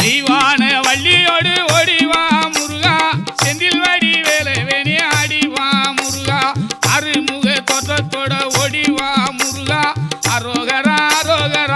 தெய்வான வள்ளியோடு ஓடிவா முருகா. செந்தில் வடி வேலவேணி ஆடிவா முருகா. அருமுக தோற்றத்தோட ஓடிவா முருகா. அரோகரா அரோகரா.